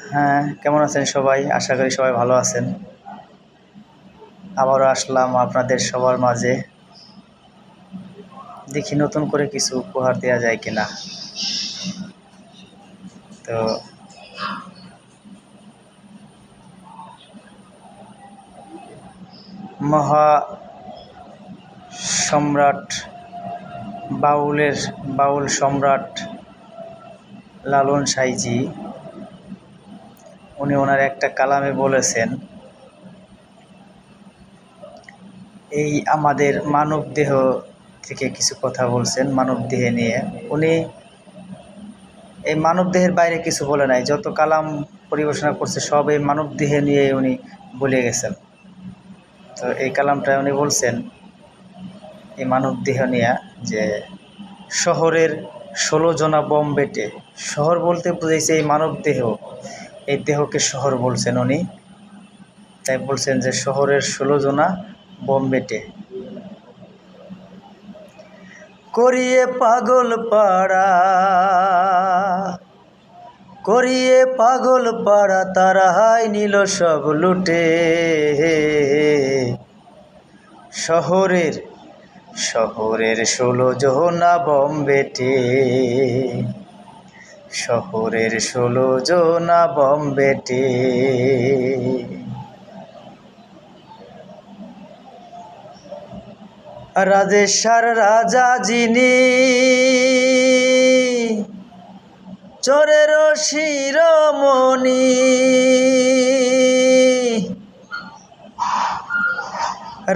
হ্যাঁ কেমন আছেন সবাই? আশা করি সবাই ভালো আছেন। আবারও আসলাম আপনাদের সবার মাঝে। দেখি নতুন করে কিছু উপহার দেওয়া যায় কিনা। তো মহা সম্রাট বাউলের, বাউল সম্রাট লালন সাইজি উনি ওনার একটা কালামে বলেছেন, এই আমাদের মানব দেহ থেকে কিছু কথা বলছেন, মানব দেহে নিয়ে। উনি এই মানব দেহের বাইরে কিছু বলে নাই, যত কালাম পরিবেশনা করছে, সব এই মানব দেহে নিয়ে উনি বলে গেছেন। তো এই কালামটা উনি বলছেন, এই মানব দেহ নিয়ে যে শহরের ষোলো জনা বম বেটে, শহর বলতে বুঝাইছে এই মানব দেহ এই দেহকে শহর বলছেন উনি। তাই বলছেন যে শহরের ষোলো জনা বম বেটে। করিয়ে পাগল পাড়া, করিয়ে পাগল পাড়া, তারা হাই নিল সব লুটে। শহরের শহরের ষোলো জোনা বম বেটে। শহরের ষোলো জোনা বম বেটে রাজেশ্বর রাজা যিনি চোরের শিরোমণি।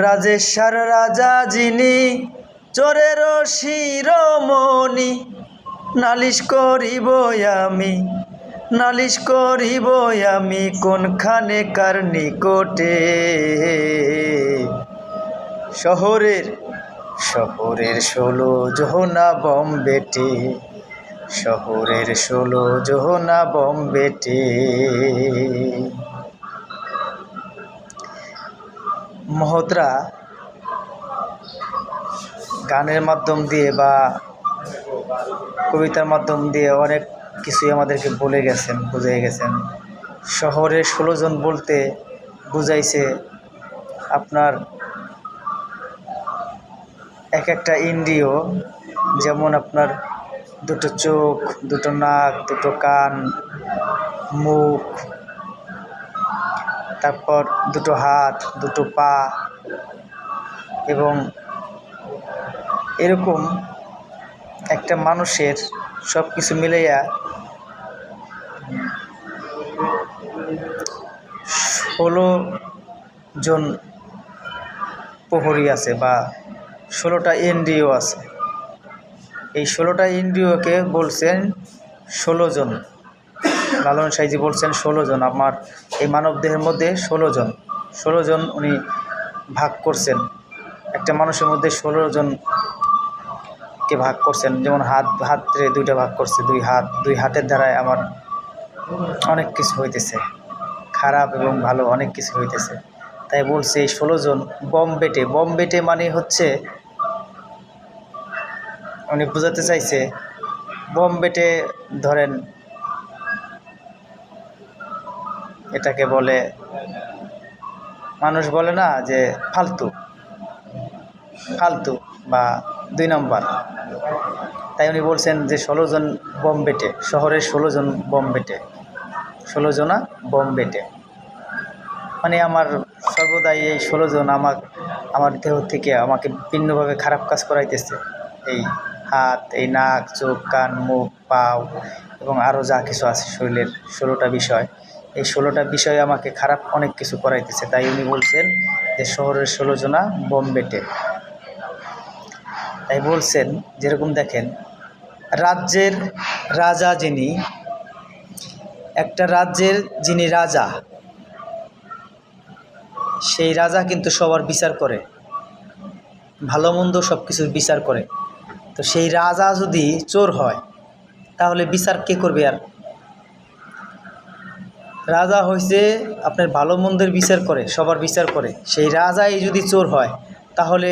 রাজেশ্বর রাজা যিনি চোরের শিরোমণি। নালিশ করিব আমি, নালিশ করিব আমি কোনখানে, কার নিকটে? শহরের শহরের ষোলো জোহনা বম বেটে, শহরের ষোলো জোহনা বম বেটে। মহোদরা গানের মাধ্যম দিয়ে বা কবিতার মাধ্যম দিয়ে অনেক কিছুই আমাদেরকে বলে গেছেন বুঝিয়ে গেছেন। শহরে ষোলো জন বলতে বুঝাইছে আপনার এক একটা ইন্দ্রিয়, যেমন আপনার দুটো চোখ, দুটো নাক, দুটো কান, মুখ, তারপর দুটো হাত, দুটো পা এবং এরকম একটা মানুষের সব কিছু মিলাইয়া ষোলো জন প্রহরী আছে বা ষোলোটা এনডিও আছে। এই ষোলোটা এনডিওকে বলছেন ষোলো জন। লালন সাইজি বলছেন ষোলো জন। আমার এই মানব দেহের মধ্যে ষোলো জন। ষোলো জন উনি ভাগ করছেন। একটা মানুষের মধ্যে ষোলো জনকে ভাগ করছেন, যেমন হাত হাতে দুইটা ভাগ করছে, দুই হাত, দুই হাতের দ্বারায় আমার অনেক কিছু হইতেছে। খারাপ এবং ভালো অনেক কিছু হইতেছে। তাই বলছে এই ষোলো জন বম বেটে বম বেটে মানে হচ্ছে, উনি বোঝাতে চাইছে, বম বেটে ধরেন, এটাকে বলে, মানুষ বলে না যে ফালতু ফালতু বা দুই নম্বর। তাই উনি বলছেন যে, ষোলো জন বম বেটে, শহরের ষোলো জন বম বেটে, ষোলো জনা বম বেটে। মানে আমার সর্বদাই এই ষোলো জন আমার আমার দেহ থেকে আমাকে ভিন্নভাবে খারাপ কাজ করাইতেছে। এই হাত, এই নাক, চোখ, কান, মুখ, পাও এবং আরও যা কিছু আছে শরীরের ষোলোটা বিষয়। এই ষোলোটা বিষয় আমাকে খারাপ অনেক কিছু করাইতেছে। তাই উনি বলছেন যে, শহরের ষোলো জনা বম বেটে। তাই বলছেন, যেরকম দেখেন, রাজ্যের রাজা যিনি, একটা রাজ্যের যিনি রাজা, সেই রাজা কিন্তু সবার বিচার করে, ভালো মন্দ সব কিছুর বিচার করে। তো সেই রাজা যদি চোর হয়, তাহলে বিচার কে করবে আর? রাজা হয়েছে আপনার ভালো মন্দের বিচার করে, সবার বিচার করে। সেই রাজাই যদি চোর হয়, তাহলে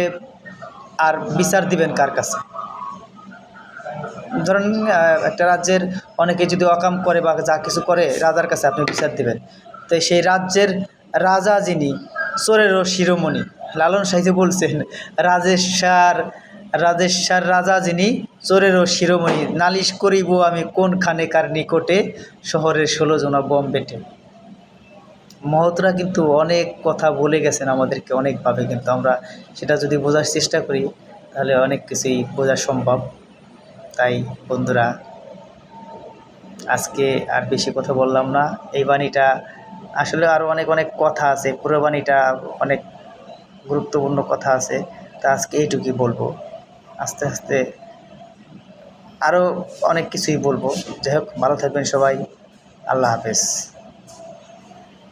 আর বিচার দিবেন কার কাছে? ধরেন একটা রাজ্যের অনেকে যদি অকাম করে বা যা কিছু করে, রাজার কাছে আপনি বিচার দিবেন। তো সেই রাজ্যের রাজা যিনি, চোরেরও শিরোমণি, লালন সাহিত্য বলছেন, রাজেশ্বর রাজেশ্বর রাজা যিনি, চোরেরও শিরোমণি, নালিশ করিব আমি কোনখানে কার নিকটে, শহরের ষোলো জনা বম বেটে। মহতরা কিন্তু অনেক কথা বলে গেছেন আমাদেরকে অনেকভাবে, কিন্তু আমরা সেটা যদি বোঝার চেষ্টা করি, তাহলে অনেক কিছুই বোঝা সম্ভব। তাই বন্ধুরা, আজকে আর বেশি কথা বললাম না। এই বাণীটা, আসলে আরও অনেক অনেক কথা আছে, পুরো বাণীটা অনেক গুরুত্বপূর্ণ কথা আছে, তা আজকে এইটুকুই বলব। আস্তে আস্তে আরও অনেক কিছুই বলব। যাই হোক, ভালো থাকবেন সবাই। আল্লাহ হাফেজ।